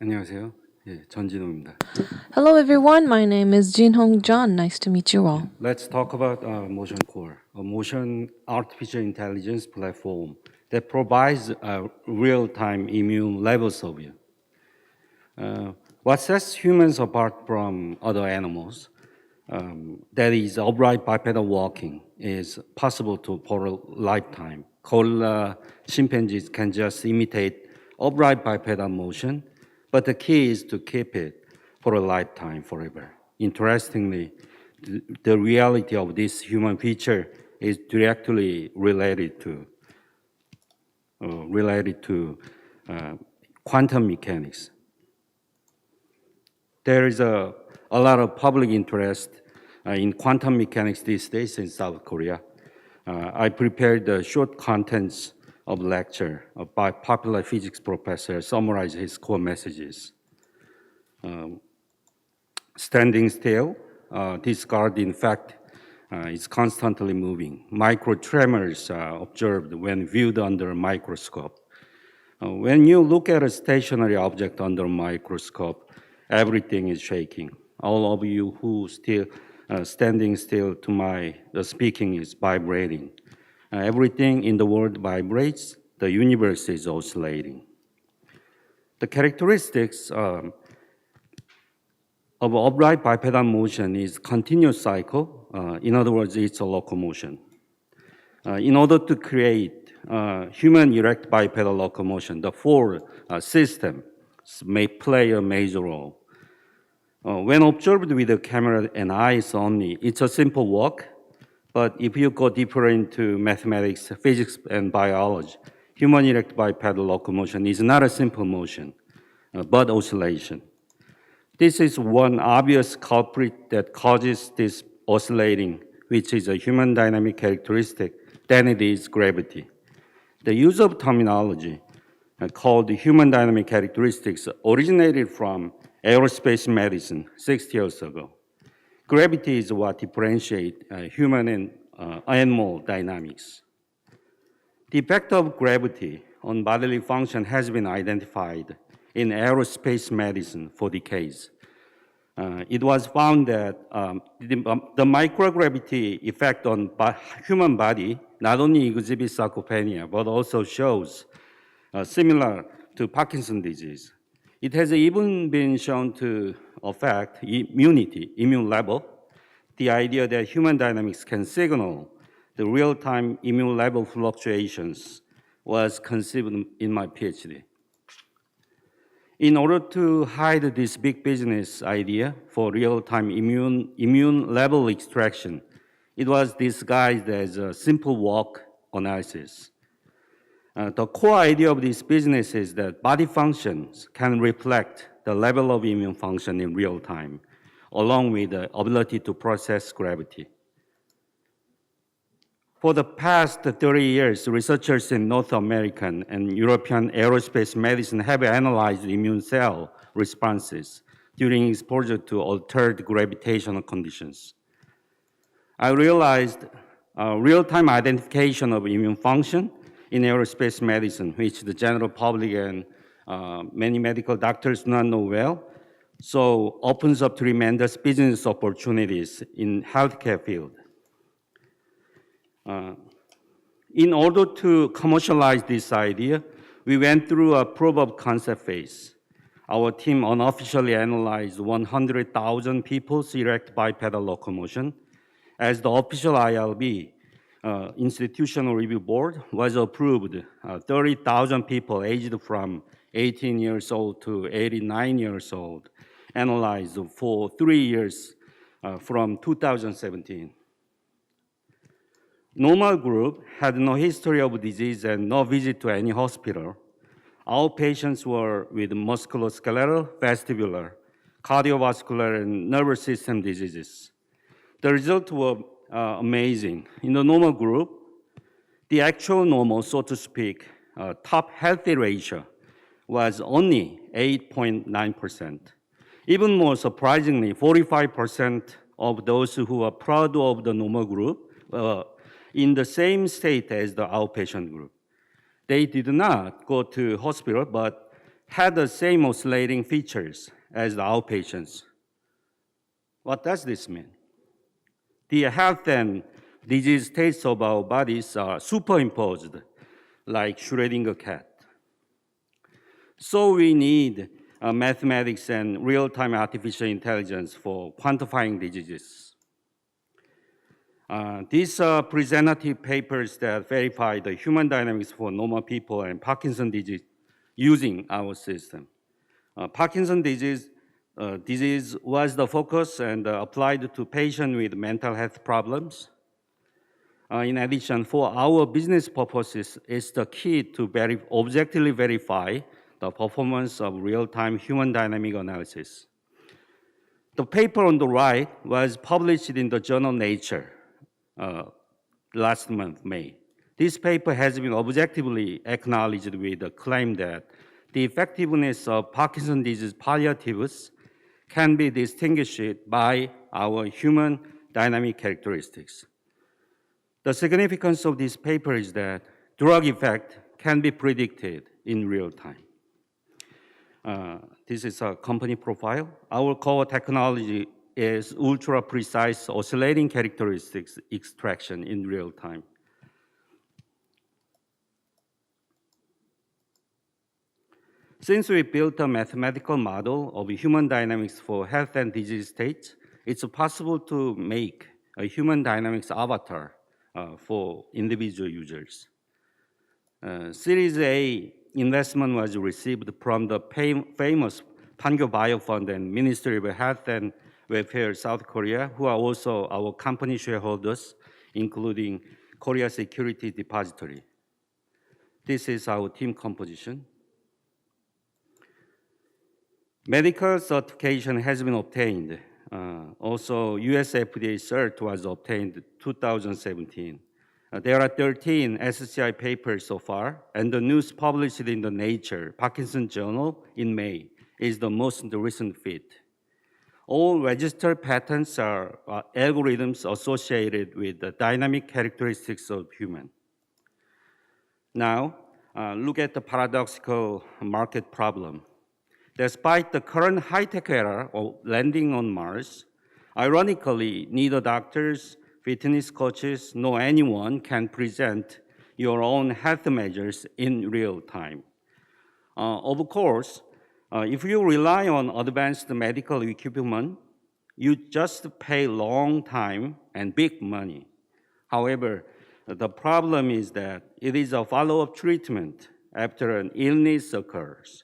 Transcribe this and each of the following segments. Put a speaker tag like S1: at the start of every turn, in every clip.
S1: 안녕하세요. 예, 전진호입니다.
S2: Hello, everyone. My name is Jin Hong John. Nice to meet you all.
S1: Let's talk about uh, Motion Core, a motion artificial intelligence platform that provides uh, real-time immune level survey. Uh, what sets humans apart from other animals, um, that is upright bipedal walking, is possible to for a lifetime. Gorilla chimpanzees can just imitate upright bipedal motion, but the key is to keep it for a lifetime, forever. Interestingly, the, reality of this human feature is directly related to uh, related to uh, quantum mechanics. There is a, a lot of public interest uh, in quantum mechanics these days in South Korea. Uh, I prepared the short contents of lecture uh, by popular physics professor, summarize his core messages. Um, standing still, uh, this guard, in fact, uh, is constantly moving. Micro tremors are observed when viewed under a microscope. Uh, when you look at a stationary object under a microscope, everything is shaking. All of you who still uh, standing still to my the speaking is vibrating. Uh, everything in the world vibrates. The universe is oscillating. The characteristics um, of upright bipedal motion is continuous cycle. Uh, in other words, it's a locomotion. Uh, in order to create uh, human erect bipedal locomotion, the four uh, systems may play a major role. Uh, when observed with a camera and eyes only, it's a simple walk. But if you go deeper into mathematics, physics, and biology, human erect bipedal locomotion is not a simple motion, uh, but oscillation. This is one obvious culprit that causes this oscillating, which is a human dynamic characteristic, than it is gravity. The use of terminology uh, called human dynamic characteristics originated from aerospace medicine 60 years ago. Gravity is what differentiates uh, human and uh, animal dynamics. The effect of gravity on bodily function has been identified in aerospace medicine for decades. Uh, it was found that um, the, um, the microgravity effect on bo- human body not only exhibits sarcopenia, but also shows uh, similar to Parkinson's disease. It has even been shown to affect immunity, immune level. The idea that human dynamics can signal the real-time immune level fluctuations was conceived in my PhD. In order to hide this big business idea for real-time immune, immune level extraction, it was disguised as a simple walk analysis. Uh, the core idea of this business is that body functions can reflect the level of immune function in real time, along with the ability to process gravity. For the past 30 years, researchers in North American and European aerospace medicine have analyzed immune cell responses during exposure to altered gravitational conditions. I realized uh, real-time identification of immune function in aerospace medicine, which the general public and uh, many medical doctors do not know well, so opens up tremendous business opportunities in healthcare field. Uh, in order to commercialize this idea, we went through a proof of concept phase. Our team unofficially analyzed 100,000 people's erect bipedal locomotion. As the official ILB, uh, Institutional Review Board, was approved, uh, 30,000 people aged from 18 years old to 89 years old, analyzed for three years uh, from 2017. Normal group had no history of disease and no visit to any hospital. Our patients were with musculoskeletal, vestibular, cardiovascular, and nervous system diseases. The results were uh, amazing. In the normal group, the actual normal, so to speak, uh, top healthy ratio was only 8.9%. Even more surprisingly, 45% of those who are proud of the normal group uh, in the same state as the outpatient group. They did not go to hospital, but had the same oscillating features as the outpatients. What does this mean? The health and disease states of our bodies are superimposed like Schrödinger cat. So we need uh, mathematics and real-time artificial intelligence for quantifying diseases. Uh, these are presentative papers that verify the human dynamics for normal people and Parkinson disease using our system. Uh, Parkinson disease, uh, disease was the focus and uh, applied to patients with mental health problems. Uh, in addition, for our business purposes, it's the key to veri- objectively verify the performance of real-time human dynamic analysis. The paper on the right was published in the journal Nature uh, last month, May. This paper has been objectively acknowledged with the claim that the effectiveness of Parkinson's disease palliatives can be distinguished by our human dynamic characteristics. The significance of this paper is that drug effect can be predicted in real time. Uh, this is a company profile. Our core technology is ultra precise oscillating characteristics extraction in real time. Since we built a mathematical model of human dynamics for health and disease states, it's possible to make a human dynamics avatar uh, for individual users. Uh, Series A investment was received from the fam- famous Pangyo Bio Fund and Ministry of Health and Welfare South Korea, who are also our company shareholders, including Korea Security Depository. This is our team composition. Medical certification has been obtained. Uh, also, US FDA cert was obtained 2017. Uh, there are 13 SCI papers so far, and the news published in the Nature Parkinson Journal in May is the most recent fit. All registered patents are uh, algorithms associated with the dynamic characteristics of human. Now, uh, look at the paradoxical market problem. Despite the current high-tech era of landing on Mars, ironically, neither doctors, fitness coaches, nor anyone can present your own health measures in real time. Uh, of course, uh, if you rely on advanced medical equipment, you just pay long time and big money. However, the problem is that it is a follow-up treatment after an illness occurs.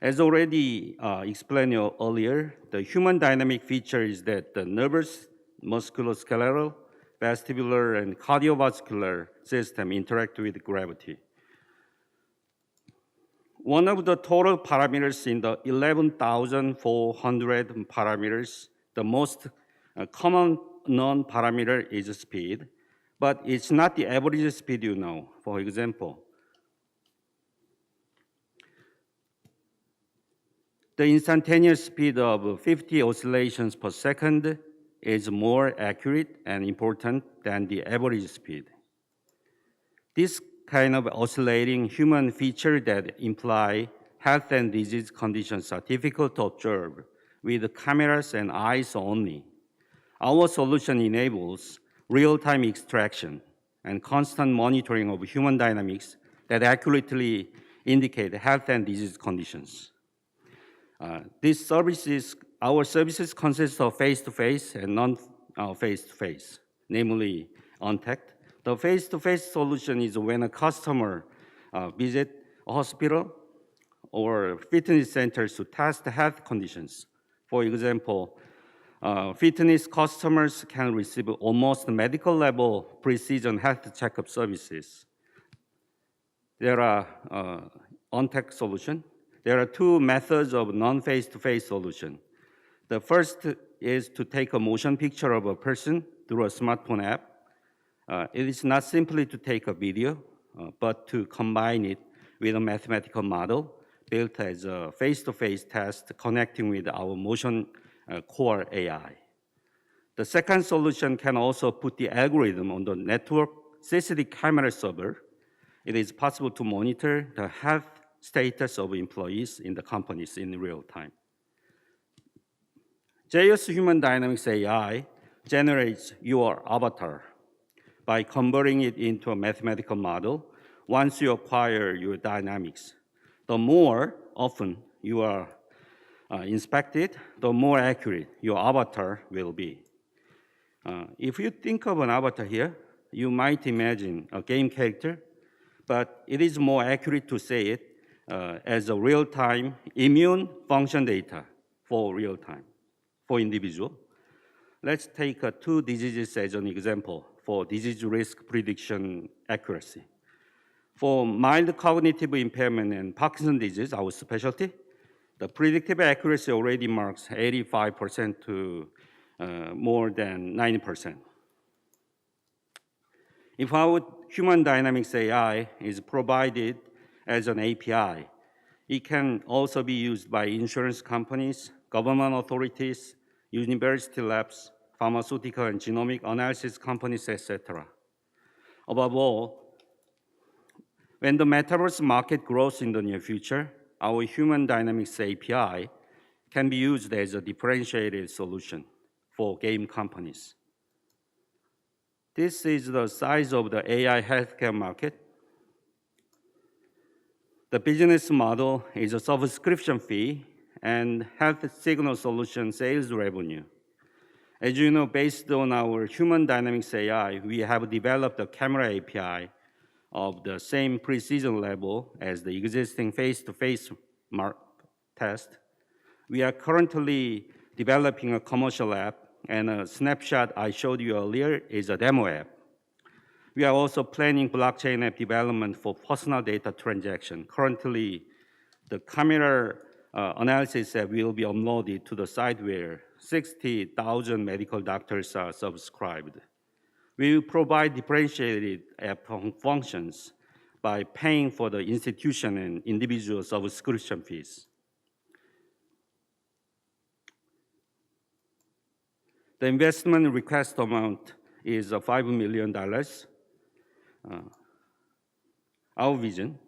S1: As already uh, explained earlier, the human dynamic feature is that the nervous, musculoskeletal, vestibular, and cardiovascular system interact with gravity. One of the total parameters in the 11,400 parameters, the most uh, common known parameter is speed, but it's not the average speed you know. For example, the instantaneous speed of 50 oscillations per second is more accurate and important than the average speed. This kind of oscillating human feature that imply health and disease conditions are difficult to observe with cameras and eyes only. Our solution enables real-time extraction and constant monitoring of human dynamics that accurately indicate health and disease conditions. Uh, these services, our services consist of face-to-face and non-face-to-face, namely untact. The face-to-face solution is when a customer uh, visit a hospital or fitness centers to test health conditions. For example, uh, fitness customers can receive almost medical level precision health checkup services. There are uh, on-tech solution. There are two methods of non-face-to-face solution. The first is to take a motion picture of a person through a smartphone app. Uh, it is not simply to take a video, uh, but to combine it with a mathematical model built as a face-to-face test connecting with our motion uh, core AI. The second solution can also put the algorithm on the network CCD camera server. It is possible to monitor the health status of employees in the companies in real time. JS Human Dynamics AI generates your avatar by converting it into a mathematical model once you acquire your dynamics. The more often you are uh, inspected, the more accurate your avatar will be. Uh, if you think of an avatar here, you might imagine a game character, but it is more accurate to say it uh, as a real-time immune function data for real time, for individual. Let's take uh, two diseases as an example for disease risk prediction accuracy. For mild cognitive impairment and Parkinson's disease, our specialty, the predictive accuracy already marks 85% to uh, more than 90%. If our human dynamics AI is provided as an API, it can also be used by insurance companies, government authorities, university labs, pharmaceutical and genomic analysis companies, etc. Above all, when the metaverse market grows in the near future, our human dynamics API can be used as a differentiated solution for game companies. This is the size of the AI healthcare market. The business model is a subscription fee and health signal solution sales revenue. As you know, based on our human dynamics AI, we have developed a camera API of the same precision level as the existing face-to-face mark test. We are currently developing a commercial app, and a snapshot I showed you earlier is a demo app. We are also planning blockchain app development for personal data transaction. Currently, the camera uh, analysis app will be uploaded to the site where 60,000 medical doctors are subscribed. We will provide differentiated app functions by paying for the institution and individual subscription fees. The investment request amount is uh, $5 million. Uh, Our vision,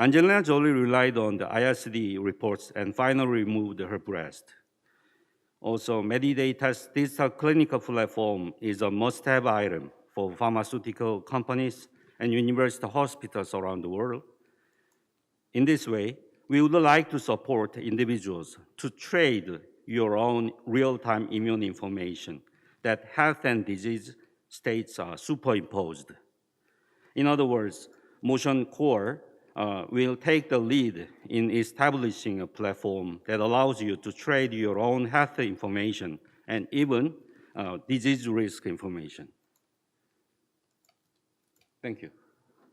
S1: Angelina Jolie relied on the IRCD reports and finally removed her breast. Also, Medidata's digital clinical platform is a must-have item for pharmaceutical companies and university hospitals around the world. In this way, we would like to support individuals to trade your own real-time immune information that health and disease states are superimposed. In other words, Motion Core uh, will take the lead in establishing a platform that allows you to trade your own health information and even uh, disease risk information. Thank you.